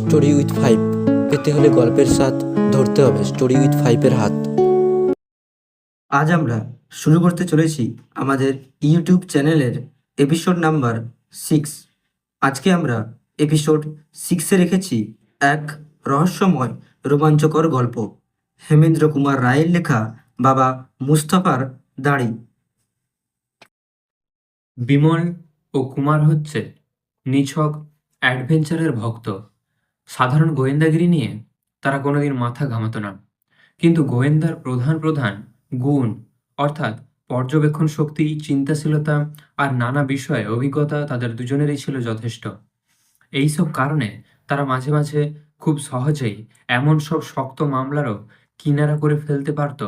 Story with five পেতে হলে গল্পের স্বাদ ধরতে হবে। স্টোরি উইথ ফাইভের হাত। আজ আমরা শুরু করতে চলেছি আমাদের ইউটিউব চ্যানেলের এপিসোড নাম্বার সিক্স আজকে আমরা এপিসোড সিক্সে রেখেছি এক রহস্যময় রোমাঞ্চকর গল্প। হেমেন্দ্র কুমার রায়ের লেখা বাবা মুস্তফার দাড়ি। বিমল ও কুমার হচ্ছে নিছক অ্যাডভেঞ্চারের ভক্ত। সাধারণ গোয়েন্দাগিরি নিয়ে তারা কোনোদিন মাথা ঘামাতো না। কিন্তু গোয়েন্দার প্রধান প্রধান গুণ, অর্থাৎ পর্যবেক্ষণ শক্তি, চিন্তাশীলতা আর নানা বিষয়ে অভিজ্ঞতা তাদের দুজনেরই ছিল যথেষ্ট। এইসব কারণে তারা মাঝে মাঝে খুব সহজেই এমন সব শক্ত মামলারও কিনারা করে ফেলতে পারত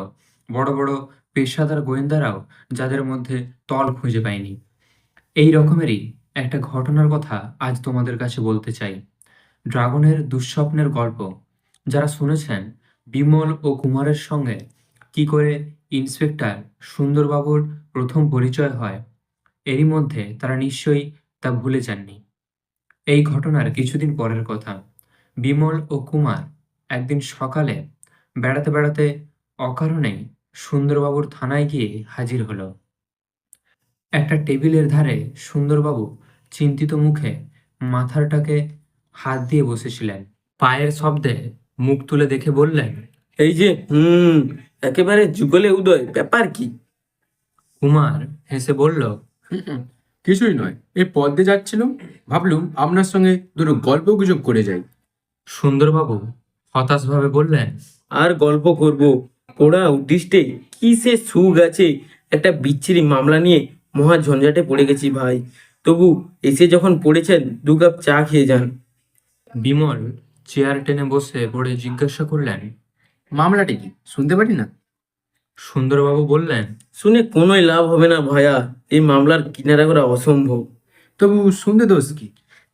বড় বড় পেশাদার গোয়েন্দারাও যাদের মধ্যে তল খুঁজে পায়নি। এই রকমেরই একটা ঘটনার কথা আজ তোমাদের কাছে বলতে চাই। ড্রাগনের দুঃস্বপ্নের গল্প। যারা শুনেছেন বিমল ও কুমারের সঙ্গে কি করে ইন্সপেক্টর সুন্দরবাবুর প্রথম পরিচয় হয়, এরই মধ্যে তারা নিশ্চয়ই তা ভুলে যাননি। এই ঘটনার কিছুদিন পরের কথা। বিমল ও কুমার একদিন সকালে বেড়াতে বেড়াতে অকারণেই সুন্দরবাবুর থানায় গিয়ে হাজির হলো। একটা টেবিলের ধারে সুন্দরবাবু চিন্তিত মুখে মাথাটাকে হাত দিয়ে বসেছিলেন। পায়ের শব্দে মুখ তুলে দেখে বললেন এই যে হুম একেবারে যুগলে উদয় ব্যাপার কি? কুমার হেসে বলল কিছুই নয় এই পথ দিয়ে যাচ্ছিলাম ভাবলুম আপনার সঙ্গে দুটো গল্প গুজব করে যাই। সুন্দরবাবু হতাশভাবে বললেন আর গল্প করব? পোড়া উদ্দিষ্টে কি সে সুখ আছে? একটা বিচ্ছিরি মামলা নিয়ে মহা ঝঞ্ঝাটে পড়ে গেছি ভাই। তবু এসে যখন পড়েছেন দু কাপ চা খেয়ে যান। বিমল চেয়ার টেনে বসে পড়ে জিজ্ঞাসা করলেন মামলাটি কি? শুনতে পারি না? সুন্দরবাবু বললেন শুনে কোনোই লাভ হবে না ভায়া। এই মামলার কিনারা করা অসম্ভব। তবু শুনতে দোষ কি?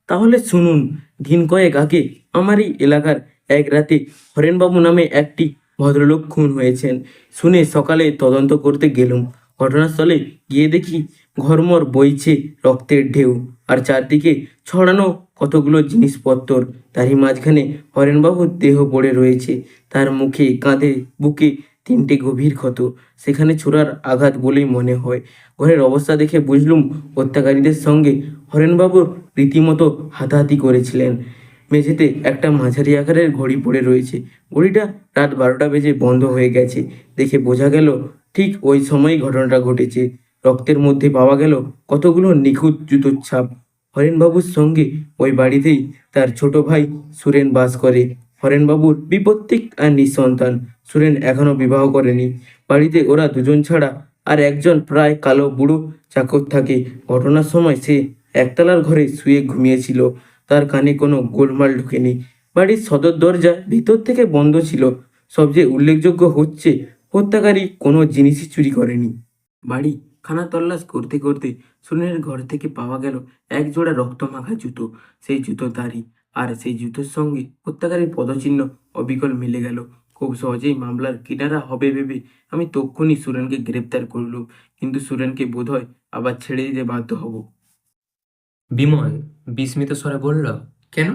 তাহলে শুনুন দিন কয়েক আগে আমার এই এলাকার এক রাতে হরেনবাবু নামে একটি ভদ্রলোক খুন হয়েছেন। শুনে সকালে তদন্ত করতে গেলুম। ঘটনাস্থলে গিয়ে দেখি ঘরমর বইছে, রক্তের ঢেউ। আর চারদিকে ছড়ানো কতগুলো জিনিসপত্র তারই মাঝখানে হরেনবাবুর দেহ পড়ে রয়েছে। তার মুখে কাঁধে, বুকে তিনটে গভীর ক্ষত। সেখানে ছোড়ার আঘাত বলেই মনে হয়। ঘরের অবস্থা দেখে বুঝলুম হত্যাকারীদের সঙ্গে হরেনবাবুর রীতিমতো হাতাহাতি করেছিলেন। মেঝেতে একটা মাঝারি আকারের ঘড়ি পড়ে রয়েছে। ঘড়িটা রাত বারোটা বেজে বন্ধ হয়ে গেছে। দেখে বোঝা গেল ঠিক ওই সময়ই ঘটনাটা ঘটেছে। রক্তের মধ্যে পাওয়া গেল কতগুলো নিখুঁত জুতোর ছাপ। হরেনবাবুর সঙ্গে ওই বাড়িতেই তার ছোট ভাই সুরেন বাস করে। হরেনবাবুর বিপত্তিক আর নিঃসন্তান। সুরেন এখনও বিবাহ করেনি। বাড়িতে ওরা দুজন ছাড়া আর একজন প্রায় কালো বুড়ো চাকর থাকে। ঘটনার সময় সে একতলার ঘরে শুয়ে ঘুমিয়েছিল। তার কানে কোনো গোলমাল ঢুকেনি। বাড়ির সদর দরজা ভিতর থেকে বন্ধ ছিল। সবচেয়ে উল্লেখযোগ্য হচ্ছে হত্যাকারী কোনো জিনিসই চুরি করেনি। বাড়ি খানা তল্লাশ করতে করতে সুরেনের ঘর থেকে পাওয়া গেল এক জোড়া রক্তমাখা জুতো। সেই জুতো দাড়ি আর সেই জুতোর সঙ্গে হত্যাকারীর পদচিহ্ন অবিকল মিলে গেল। খুব সহজেই মামলার কিনারা হবে ভেবে আমি তক্ষুনি সুরেনকে গ্রেপ্তার করলুম। কিন্তু সুরেনকে বোধহয় আবার ছেড়ে দিতে বাধ্য হব। বিমল বিস্মিত স্বরে বলল কেন?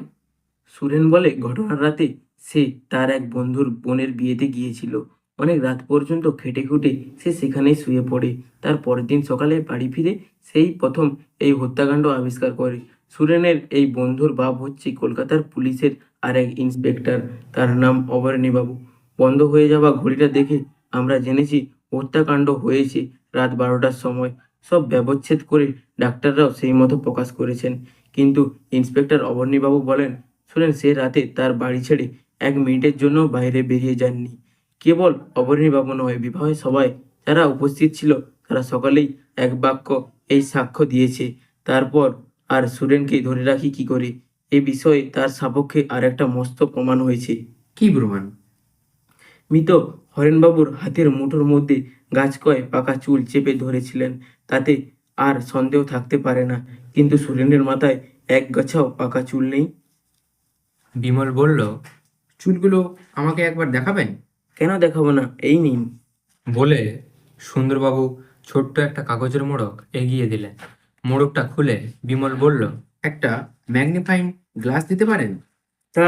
সুরেন বলে ঘটনার রাতে সে তার এক বন্ধুর বোনের বিয়েতে গিয়েছিল। অনেক রাত পর্যন্ত খেটে খুঁটে সে সেখানেই শুয়ে পড়ে। তার পরের দিন সকালে বাড়ি ফিরে সেই প্রথম এই হত্যাকাণ্ড আবিষ্কার করে। সুরেনের এই বন্ধুর বাপ হচ্ছে কলকাতার পুলিশের আর এক ইন্সপেক্টর। তার নাম অবরণীবাবু বন্ধ হয়ে যাওয়া ঘড়িটা দেখে আমরা জেনেছি হত্যাকাণ্ড হয়েছে রাত বারোটার সময়। সব ব্যবচ্ছেদ করে ডাক্তাররাও সেই মতো প্রকাশ করেছেন। কিন্তু ইন্সপেক্টর অবর্ণীবাবু বলেন শুনেন সে রাতে তার বাড়ি ছেড়ে এক মিনিটের জন্য বাইরে বেরিয়ে যাননি। কেবল অবর্ণীবাবু নয় বিবাহে সবাই যারা উপস্থিত ছিল তারা সকলেই এক বাক্য এই সাক্ষ্য দিয়েছে। তারপর আর সুরেনকে ধরে রাখি কি করে? এ বিষয়ে তার সাপক্ষে আর একটা মস্ত প্রমাণ হয়েছে। কি প্রমাণ? মৃত হরেনবাবুর হাতের মুঠোর মধ্যে গাছকয় পাকা চুল চেপে ধরেছিলেন। তাতে আর সন্দেহ থাকতে পারে না। কিন্তু সুরেনের মাথায় এক গাছাও পাকা চুল নেই। বিমল বলল চুলগুলো আমাকে একবার দেখাবেন? কেন দেখাবো না? এই নিন। বলে সুন্দরবাবু ছোট্ট একটা কাগজের মোড়ক এগিয়ে দিলেন। মোড়কটা খুলে বিমল বলল একটা ম্যাগনিফাইং গ্লাস দিতে পারেন? তা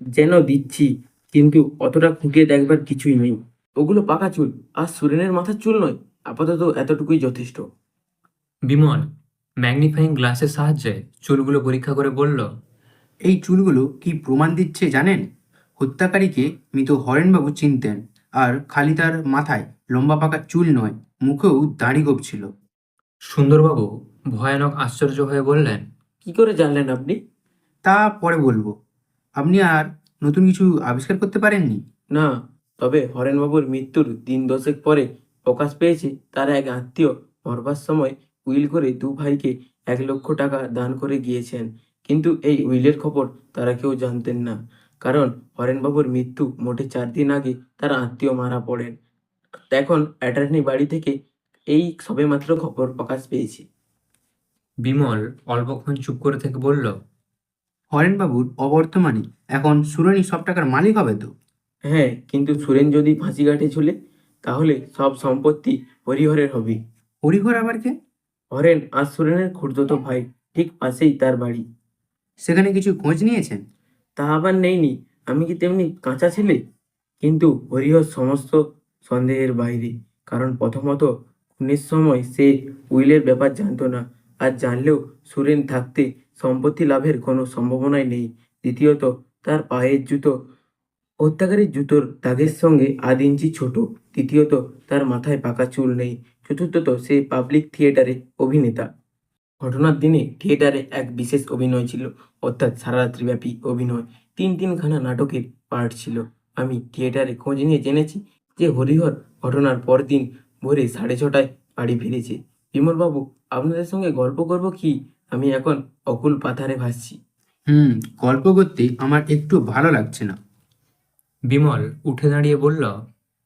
যেন দিচ্ছি কিন্তু অতটা খুঁটিয়ে দেখবার কিছুই নেই। ওগুলো পাকা চুল আর সুরেনের মাথার চুল নয় আপাতত এতটুকুই যথেষ্ট। বিমল ম্যাগনিফাইং গ্লাসের সাহায্যে চুলগুলো পরীক্ষা করে বলল এই চুলগুলো কি প্রমাণ দিচ্ছে জানেন? হত্যাকারীকে মৃত হরেনবাবু চিনতেন আর খালি তার মাথায় লম্বা পাকা চুল নয় মুখেও দাড়ি গোপ ছিল সুন্দরবাবু ভয়ানক আশ্চর্য হয়ে বললেন কি করে জানলেন আপনি? তা পরে বলব। আপনি আর নতুন কিছু আবিষ্কার করতে পারেননি? না তবে হরেনবাবুর মৃত্যুর দিন দশেক পরে প্রকাশ পেয়েছে। তার এক আত্মীয় মরবার সময় উইল করে দু ভাইকে এক লক্ষ টাকা দান করে গিয়েছেন। কিন্তু এই উইলের খবর তারা কেউ জানতেন না। কারণ হরেনবাবুর মৃত্যু মোটে চার দিন আগে তার আত্মীয় মারা পড়েন। এখন অ্যাটর্নি বাড়ি থেকে এই সবেমাত্র খবর প্রকাশ পেয়েছে। বিমল অল্পক্ষণ চুপ করে থেকে বলল হরেনবাবুর অবর্তমানে এখন সুরনি সব টাকার মালিক হবে তো? হ্যাঁ কিন্তু সুরেন যদি ফাঁসি কাটে ঝুলে তাহলে সব সম্পত্তি হরিহরের হবে। হরিহর আবার কে? হরেন আর সুরেনের খুড়তো ভাই ঠিক পাশেই তার বাড়ি। সেখানে কিছু খোঁজ নিয়েছেন? তা আবার নেইনি। আমি কি তেমনি কাঁচা ছেলে? কিন্তু হরিহর সমস্ত সন্দেহের বাইরে। কারণ প্রথমত, খুনের সময় সে উইলের ব্যাপার জানতো না। আর জানলেও সুরেন থাকতে সম্পত্তি লাভের কোনো সম্ভাবনাই নেই। দ্বিতীয়ত, তার পায়ের জুতো হত্যাকারীর জুতোর দাগের সঙ্গে আধ ইঞ্চি ছোট। তৃতীয়ত, তার মাথায় পাকা চুল নেই। চতুর্থত, সে পাবলিক থিয়েটারে অভিনেতা। ঘটনার দিনে থিয়েটারে এক বিশেষ অভিনয় ছিল অর্থাৎ সারারাত্রিব্যাপী অভিনয়। তিন তিনখানা নাটকের পার্ট ছিল। আমি থিয়েটারে খোঁজ নিয়ে জেনেছি যে হরিহর ঘটনার পরদিন ভোরে সাড়ে ছটায় বাড়ি ফিরেছে। বিমলবাবু আপনাদের সঙ্গে গল্প করব কি? আমি এখন অকুল পাথারে ভাসছি। হুম গল্প করতে আমার একটু ভালো লাগছে না। বিমল উঠে দাঁড়িয়ে বলল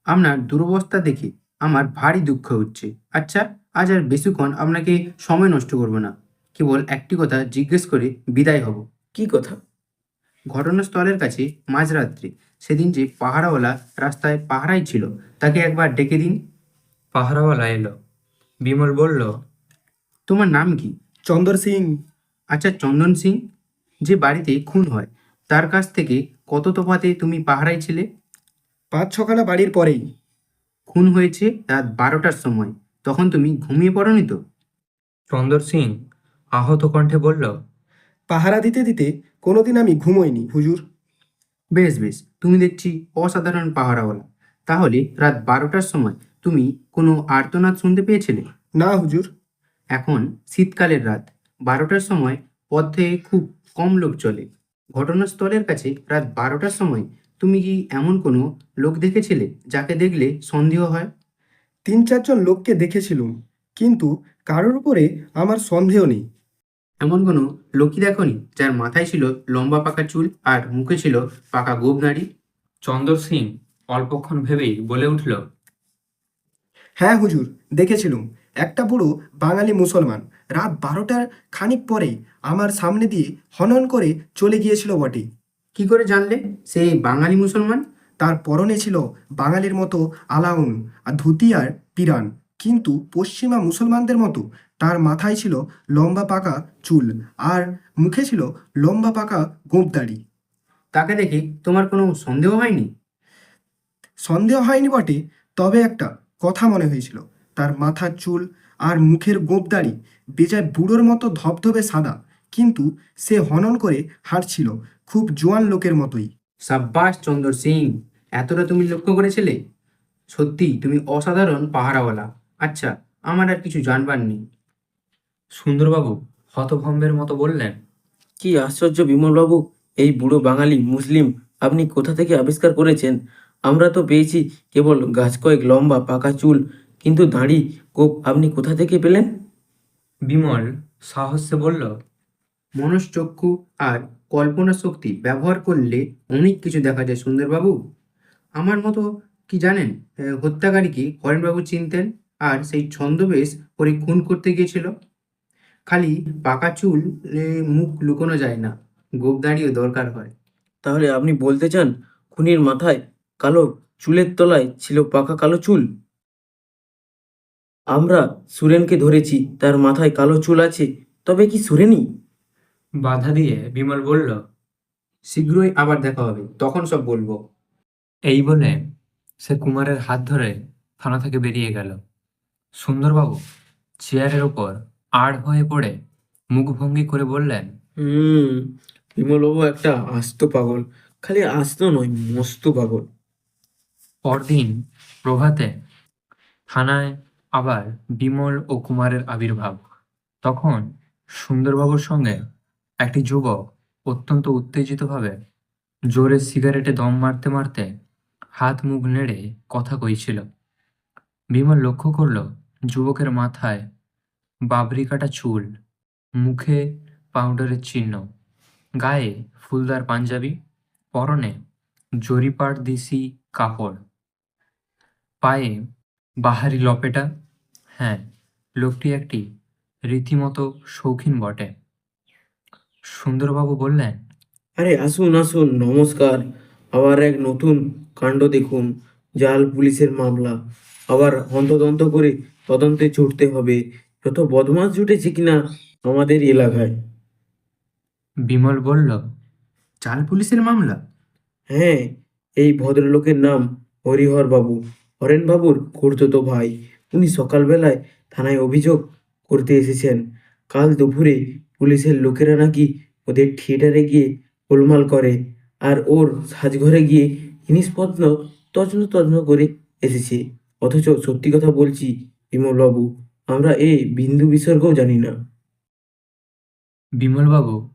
আপনার দুরবস্থা দেখে আমার ভারী দুঃখ হচ্ছে। আচ্ছা আজ আর বেশিক্ষণ আপনাকে সময় নষ্ট করব না। কেবল একটি কথা জিজ্ঞেস করে বিদায় হব। কি কথা? ঘটনাস্থলের কাছে মাঝরাত্রি। সেদিন যে পাহারাওয়ালা রাস্তায় পাহারাই ছিল তাকে একবার ডেকে দিন। পাহারাওয়ালা এলো। বিমল বলল তোমার নাম কি? চন্দর সিং। আচ্ছা চন্দন সিং? যে বাড়িতে খুন হয় তার কাছ থেকে কত তফাতে তুমি পাহারাই ছিলে? পাঁচ ছখানা বাড়ির পরেই। খুন হয়েছে রাত বারোটার সময়। তখন তুমি ঘুমিয়ে পড়নি তো? চন্দর সিং আহত কণ্ঠে বলল পাহারা দিতে দিতে কোনোদিন আমি ঘুমোইনি হুজুর। বেশ বেশ তুমি দেখছি অসাধারণ পাহারাওয়ালা। তাহলে রাত বারোটার সময় তুমি কোনো আর্তনাদ শুনতে পেয়েছিলে? না হুজুর। এখন শীতকালের রাত বারোটার সময় পথে খুব কম লোক চলে। ঘটনাস্থলের কাছে রাত বারোটার সময় তুমি কি এমন কোনো লোক দেখেছিলে যাকে দেখলে সন্দেহ হয়? তিন চারজন লোককে দেখেছিলুম কিন্তু কারোর উপরে আমার সন্দেহ নেই। এমন কোনো লোকই দেখনি যার মাথায় ছিল লম্বা পাকা চুল আর মুখে ছিল পাকা গোপ দাড়ি চন্দর সিং অল্পক্ষণ ভেবেই বলে উঠল হ্যাঁ হুজুর দেখেছিলুম একটা বুড়ো বাঙালি মুসলমান। রাত বারোটার খানিক পরেই আমার সামনে দিয়ে হনন করে চলে গিয়েছিল বটে। কি করে জানলে সেই বাঙালি মুসলমান? তার পরনে ছিল বাঙালির মতো আলাউন আর ধুতি আর পিরান। কিন্তু পশ্চিমা মুসলমানদের মতো তার মাথায় ছিল লম্বা পাকা চুল আর মুখে ছিল লম্বা পাকা গোঁপদাড়ি তাকে দেখে তোমার কোনো সন্দেহ হয়নি? সন্দেহ হয়নি বটে তবে একটা কথা মনে হয়েছিল। তার মাথার চুল আর মুখের গোঁপদাড়ি বেজায় বুড়োর মতো ধবধবে সাদা কিন্তু সে হনন করে হাঁটছিল খুব জোয়ান লোকের মতোই। সাব্বাস চন্দর সিং! এতটা তুমি লক্ষ্য করেছিলে? সত্যি তুমি অসাধারণ পাহারাওয়ালা। আচ্ছা আমার আর কিছু জানবার নেই। সুন্দরবাবু হতভম্বের মতো বললেন কি আশ্চর্য বিমলবাবু এই বুড়ো বাঙালি মুসলিম আপনি কোথা থেকে আবিষ্কার করেছেন? আমরা তো পেয়েছি কেবল গাছ কয়েক লম্বা পাকা চুল কিন্তু দাড়ি কোপ আপনি কোথা থেকে পেলেন? বিমল সাহসে বলল মনশ্চক্ষু আর কল্পনা শক্তি ব্যবহার করলে অনেক কিছু দেখা যায় সুন্দরবাবু। আমার মতো কি জানেন? আহ, হত্যাকারীকে হরেনবাবু চিনতেন? আর সেই ছন্দবেশ করে খুন করতে গিয়েছিল? খালি পাকা চুল মুখ লুকোনো যায় না। গোপদাড়িও দরকার হয়। তাহলে আপনি বলতে চান খুনির মাথায় কালো চুলের তলায় ছিল পাকা কালো চুল? আমরা সুরেনকে ধরেছি তার মাথায় কালো চুল আছে তবে কি সুরেনই? বাধা দিয়ে বিমল বলল শীঘ্রই আবার দেখা হবে তখন সব বলব। এই বলে সে কুমারের হাত ধরে থানা থেকে বেরিয়ে গেল। সুন্দরবাবু চেয়ারের ওপর আড় হয়ে পড়ে মুখভঙ্গি করে বললেন হুম বিমলবাবু একটা আস্ত পাগল। খালি আস্ত নয় মস্ত পাগল। পরদিন প্রভাতে থানায় আবার বিমল ও কুমারের আবির্ভাব। তখন সুন্দরবাবুর সঙ্গে একটি যুবক অত্যন্ত উত্তেজিতভাবে জোরে সিগারেটে দম মারতে মারতে হাত মুখ নেড়ে কথা কইছিল। বিমল লক্ষ্য করল, যুবকের মাথায় বাবরি কাটা চুল, মুখে পাউডারের চিহ্ন, গায়ে ফুলদার পাঞ্জাবি, পরনে জরিপাট দিসি কাপড়, পায়ে বাহারি লপেটা হ্যাঁ লোকটি একটি রীতিমতো শৌখিন বটে। সুন্দরবাবু বললেন, আরে আসুন আসুন, নমস্কার। আবার এক নতুন কাণ্ড দেখুন জাল পুলিশের মামলা। আবার হন্তদন্ত করে তদন্তে ছুটতে হবে। যত বদমাস জুটেছে কিনা আমাদের এলাকায়। বিমল বলল চাল পুলিশের মামলা? হ্যাঁ এই ভদ্রলোকের নাম হরিহর বাবু। হরেন বাবুর খুড়তো ভাই। উনি সকালবেলায় থানায় অভিযোগ করতে এসেছেন। কাল দুপুরে পুলিশের লোকেরা নাকি ওদের থিয়েটারে গিয়ে গোলমাল করে। আর ওর সাজঘরে গিয়ে জিনিসপত্র তছন তছন করে এসেছে। অথচ সত্যি কথা বলছি বিমলবাবু আমরা এ বিন্দু বিসর্গও জানি না। বিমলবাবু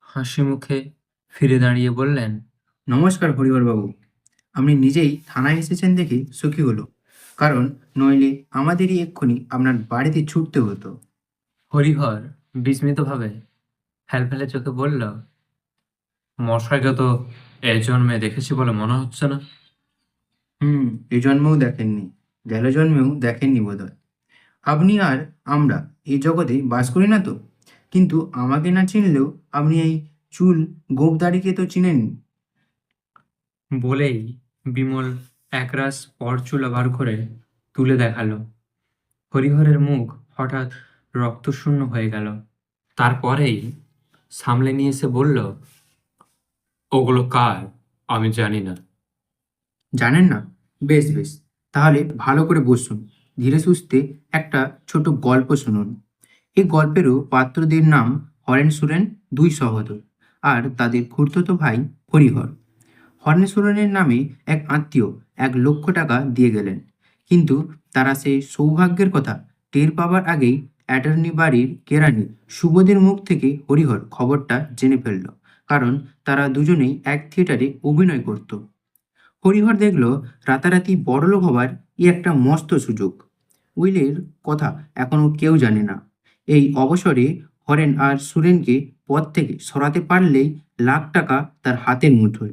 হাসি মুখে ফিরে দাঁড়িয়ে বললেন নমস্কার হরিহরবাবু আপনি নিজেই থানায় এসেছেন দেখে সুখী হলো। কারণ নইলে আমাদেরই এক্ষুনি আপনার বাড়িতে ছুটতে হতো। হরিহর বিস্মিতভাবে ফেলফেলে চোখে বলল মশাইকে তো এ জন্মে দেখেছি বলে মনে হচ্ছে না। হুম এ জন্মেও দেখেননি গেল জন্মেও দেখেননি বোধহয়। আপনি আর আমরা এই জগতে বাস করি না তো? কিন্তু আমাকে না চিনলেও আপনি এই চুল গোপদাড়িকে তো চিনেননি। বলেই বিমল একরাশ পরচুলা বার করে তুলে দেখাল। হরিহরের মুখ হঠাৎ রক্তশূন্য হয়ে গেল। তারপরেই সামলে নিয়ে এসে বলল ওগুলো কার? আমি জানি না। জানেন না? বেশ বেশ। তাহলে ভালো করে বসুন ধীরে সুস্থে একটা ছোট গল্প শুনুন। এই গল্পেরও পাত্রদের নাম হরেন সুরেন, দুই সহোদর আর তাদের খুড়তো ভাই হরিহর। হরেন সুরেনের নামে এক আত্মীয় এক লক্ষ টাকা দিয়ে গেলেন। কিন্তু তারা সেই সৌভাগ্যের কথা টের পাবার আগেই অ্যাটর্নি বাড়ির কেরানি সুবোধের মুখ থেকে হরিহর খবরটা জেনে ফেলল। কারণ তারা দুজনেই এক থিয়েটারে অভিনয় করত। হরিহর দেখল রাতারাতি বড়লোক হবার ই একটা মস্ত সুযোগ। উইলের কথা এখনও কেউ জানে না। এই অবসরে হরেন আর সুরেনকে পদ থেকে সরাতে পারলেই লাখ টাকা তার হাতের মুঠোয়।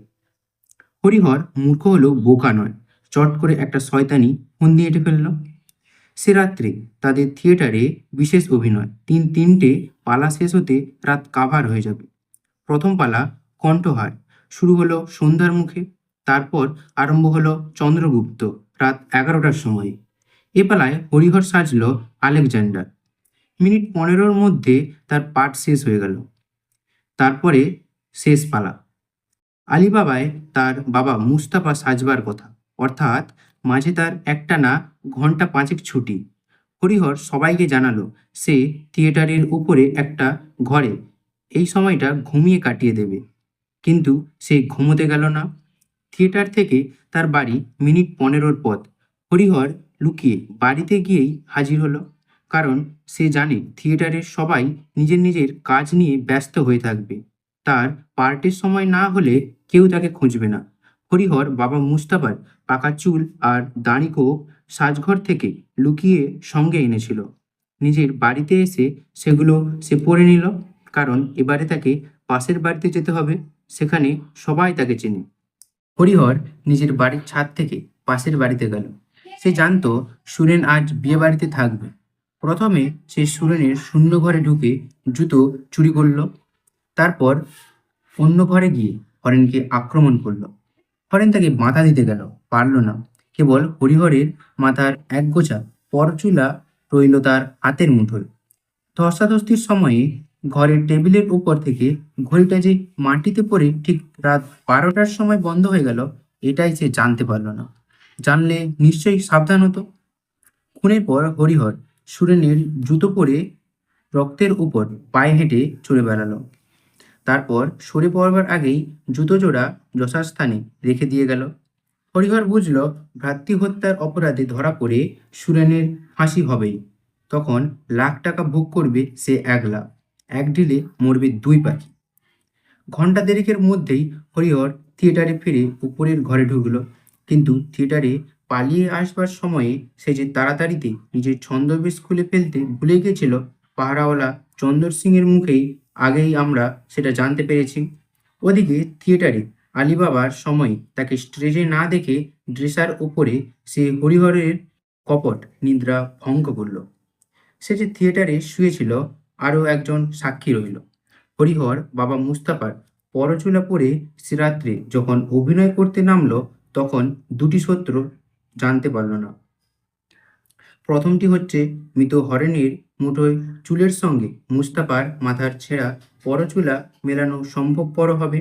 হরিহর মূর্খ হলেও বোকা নয়। চট করে একটা শয়তানি ফন্দি এঁটে ফেলল। সে রাত্রে তাদের থিয়েটারে বিশেষ অভিনয়। তিন তিনটে পালা শেষ হতে রাত কাভার হয়ে যাবে। প্রথম পালা কণ্ঠহার শুরু হলো সন্ধ্যার মুখে, তারপর আরম্ভ হলো চন্দ্রগুপ্ত, রাত এগারোটার সময়। এ পালায় হরিহর সাজল আলেকজান্ডার। মিনিট পনেরোর মধ্যে তার পাঠ শেষ হয়ে গেল। তারপরে শেষ পালা। আলিবাবায় তার বাবা মুস্তাফা সাজবার কথা। অর্থাৎ মাঝে তার একটা না ঘণ্টা পাঁচেক ছুটি। হরিহর সবাইকে জানালো, সে থিয়েটারের উপরে একটা ঘরে এই সময়টা ঘুমিয়ে কাটিয়ে দেবে। কিন্তু সে ঘুমোতে গেল না। থিয়েটার থেকে তার বাড়ি মিনিট পনেরোর পথ। হরিহর লুকিয়ে বাড়িতে গিয়েই হাজির হলো। কারণ সে জানে থিয়েটারের সবাই নিজের নিজের কাজ নিয়ে ব্যস্ত হয়ে থাকবে। তার পার্টির সময় না হলে কেউ তাকে খুঁজবে না। হরিহর বাবা মুস্তাফার পাকা চুল আর দাড়িকো সাজঘর থেকে লুকিয়ে সঙ্গে এনেছিল। নিজের বাড়িতে এসে সেগুলো সে পরে নিল। কারণ এবারে তাকে পাশের বাড়িতে যেতে হবে, সেখানে সবাই তাকে চেনে। হরিহর নিজের বাড়ির ছাদ থেকে পাশের বাড়িতে গেল। সে জানতো সুরেন আজ বিয়ে বাড়িতে থাকবে। প্রথমে সে সুরেনের শূন্য ঘরে ঢুকে জুতো চুরি করল, তারপর অন্য ঘরে গিয়ে হরেনকে আক্রমণ করল। হরেন তাকে মাথা দিতে গেল, পারল না। কেবল হরিহরের মাথার একগোছা পরচুলা রইল তার হাতের মুঠোয়। ধস্তাধস্তির সময়ে ঘরের টেবিলের উপর থেকে ঘড়িটা যে মাটিতে পড়ে ঠিক রাত বারোটার সময় বন্ধ হয়ে গেল, এটাই সে জানতে পারল না। জানলে নিশ্চয়ই সাবধান হতো। খুনের পর হরিহর সুরেনের জুতো পরে রক্তের উপর পায়ে হেঁটে চলে বেড়ালো। তারপর সরে পড়বার আগেই জুতো জোড়া যথাস্থানে রেখে দিয়ে গেল। হরিহর বুঝল ভ্রাতৃ হত্যার অপরাধে ধরা পড়ে সুরেনের ফাঁসি হবেই। তখন লাখ টাকা ভোগ করবে সে একলা। এক ঢিলে মরবে দুই পাখি। ঘণ্টা দেড়েকের মধ্যেই হরিহর থিয়েটারে ফিরে উপরের ঘরে ঢুকলো, কিন্তু থিয়েটারে পালিয়ে আসবার সময়ে সে যে তাড়াতাড়িতে নিজের ছন্দবেশ খুলে ফেলতে ভুলে গেছিল, পাহারাওয়ালা চন্দর সিংয়ের মুখেই আগেই আমরা সেটা জানতে পেরেছি। ওদিকে থিয়েটারে আলিবাবার সময় তাকে স্টেজে না দেখে ড্রেসার উপরে সে হরিহরের কপট, নিদ্রা ভঙ্গ করল। সে যে থিয়েটারে শুয়েছিল আরও একজন সাক্ষী রইল। হরিহর বাবা মুস্তাফার পরচুলা পরে সে রাত্রে যখন অভিনয় করতে নামলো, তখন দুটি সূত্র জানতে পারল না। প্রথমটি হচ্ছে, মৃত হরেনের মুঠোয় চুলের সঙ্গে মুস্তাফার মাথার ছেঁড়া পরচুলা মেলানো সম্ভবপর হবে।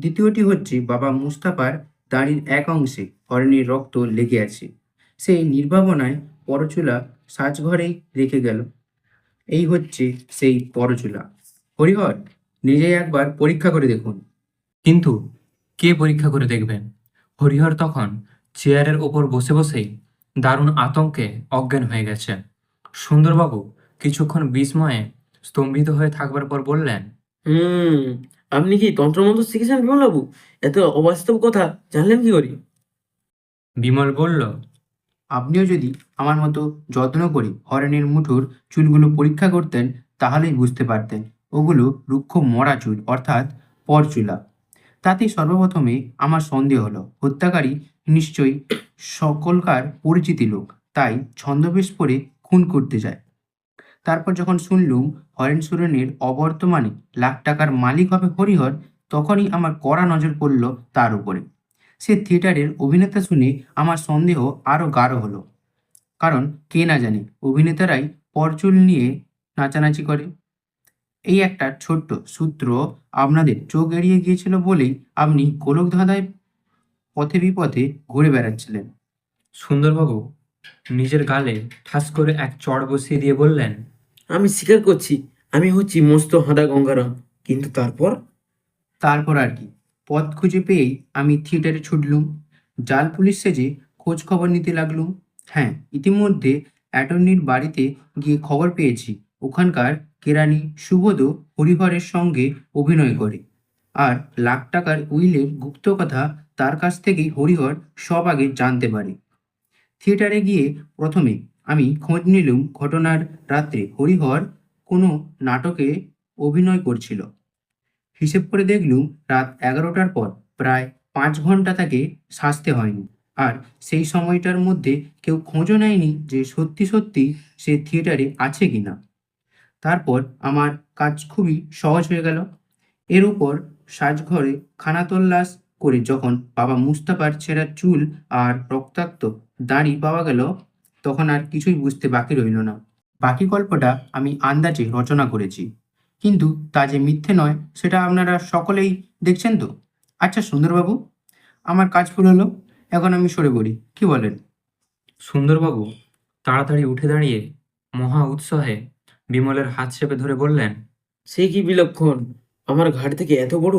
দ্বিতীয়টি হচ্ছে, বাবা মুস্তাফার দাড়ির এক অংশে হরেনের রক্ত লেগে আছে। সেই নির্ভাবনায় পরচুলা সাজঘরেই রেখে গেল। এই হচ্ছে সেই পরচুলা। হরিহর নিজেই একবার পরীক্ষা করে দেখুন। কিন্তু কে পরীক্ষা করে দেখবেন? হরিহর তখন চেয়ারের ওপর বসে বসেই দারুণ আতঙ্কে অজ্ঞান হয়ে গেছে সুন্দরবাবু কিছুক্ষণ বিস্ময়ে স্তম্ভিত হয়ে থাকবার পর বললেন হুম আপনি কি তন্ত্রমন্ত্র শিখেছেন বিমলবাবু? এত অবাস্তব কথা জানলেন কি করি? বিমল বলল আপনিও যদি আমার মতো যত্ন করে হরেনের মুঠোর চুলগুলো পরীক্ষা করতেন, তাহলেই বুঝতে পারতেন। ওগুলো রুক্ষ মরা চুল, অর্থাৎ পরচুলা। তাতে সর্বপ্রথমে আমার সন্দেহ হলো। হত্যাকারী নিশ্চয়ই সকলকার পরিচিতি লোক, তাই ছন্দবেশ পরে খুন করতে যায়। তারপর যখন শুনলুম হরেন সুরেনের অবর্তমানে লাখ টাকার মালিক হবে হরিহর, তখনই আমার কড়া নজর পড়ল তার উপরে। সে থিয়েটারের অভিনেতা শুনে আমার সন্দেহ আরও গাঢ় হলো। কারণ কে না জানে অভিনেতারাই পরচুল নিয়ে নাচানাচি করে। এই একটা ছোট্ট সূত্র আপনাদের চোখ এড়িয়ে গিয়েছিল বলেই আপনি গোলক ধাঁধায় পথে বিপথে ঘুরে বেড়াচ্ছিলেন। সুন্দরবাবু নিজের গালে ঠাস করে এক চড় বসিয়ে দিয়ে বললেন আমি স্বীকার করছি আমি হচ্ছি মস্ত হাঁদা গঙ্গারাম কিন্তু তারপর? তারপর আর কি। পথ খুঁজে পেয়েই আমি থিয়েটারে ছুটলুম। জাল পুলিশ সেজে খোঁজ খবর নিতে লাগলুম। হ্যাঁ ইতিমধ্যে অ্যাটর্নির বাড়িতে গিয়ে খবর পেয়েছি। ওখানকার কেরানি সুবোধ হরিহরের সঙ্গে অভিনয় করে। আর লাখ টাকার উইলের গুপ্ত কথা তার কাছ থেকেই হরিহর সব আগে জানতে পারে। থিয়েটারে গিয়ে প্রথমে আমি খোঁজ নিলুম ঘটনার রাত্রে হরিহর কোনো নাটকে অভিনয় করছিল। হিসেব করে দেখলুম রাত এগারোটার পর প্রায় পাঁচ ঘণ্টা তাকে সাজতে হয়নি। আর সেই সময়টার মধ্যে কেউ খোঁজও নেয়নি যে সত্যি সত্যি সে থিয়েটারে আছে কি না তারপর আমার কাজ খুবই সহজ হয়ে গেল। এর উপর সাজঘরে খানাতল্লাস করে যখন বাবা মুস্তাফার ছেঁড়া চুল আর রক্তাক্ত দাড়ি পাওয়া গেল, তখন আর কিছুই বুঝতে বাকি রইল না। বাকি গল্পটা আমি আন্দাজে রচনা করেছি। কিন্তু তা যে মিথ্যে নয় সেটা আপনারা সকলেই দেখছেন তো? আচ্ছা সুন্দরবাবু আমার কাজ ফুল হলো এখন আমি সরে পড়ি। কি বলেন? সুন্দরবাবু তাড়াতাড়ি উঠে দাঁড়িয়ে মহা উৎসাহে বিমলের হাত চেপে ধরে বললেন সে কি বিলক্ষণ? আমার ঘাট থেকে এত বড়?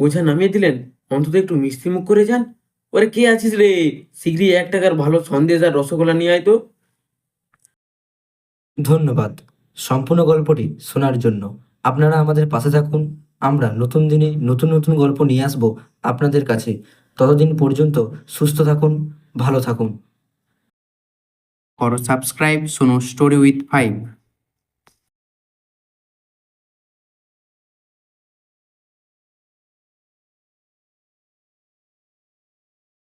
বোঝা নামিয়ে দিলেন? অন্তত একটু মিষ্টি মুখ করে যান? ওরে কে আছিস রে? শীঘ্রই এক টাকার ভালো সন্দেশ আর রসগোল্লা নিয়ে আয় তো। ধন্যবাদ। সম্পূর্ণ গল্পটি শোনার জন্য আপনারা আমাদের পাশে থাকুন। আমরা নতুন দিনে নতুন নতুন গল্প নিয়ে আসব আপনাদের কাছে। ততদিন পর্যন্ত সুস্থ থাকুন, ভালো থাকুন। ফর সাবস্ক্রাইব সোনো স্টোরি উইথ ফাইভ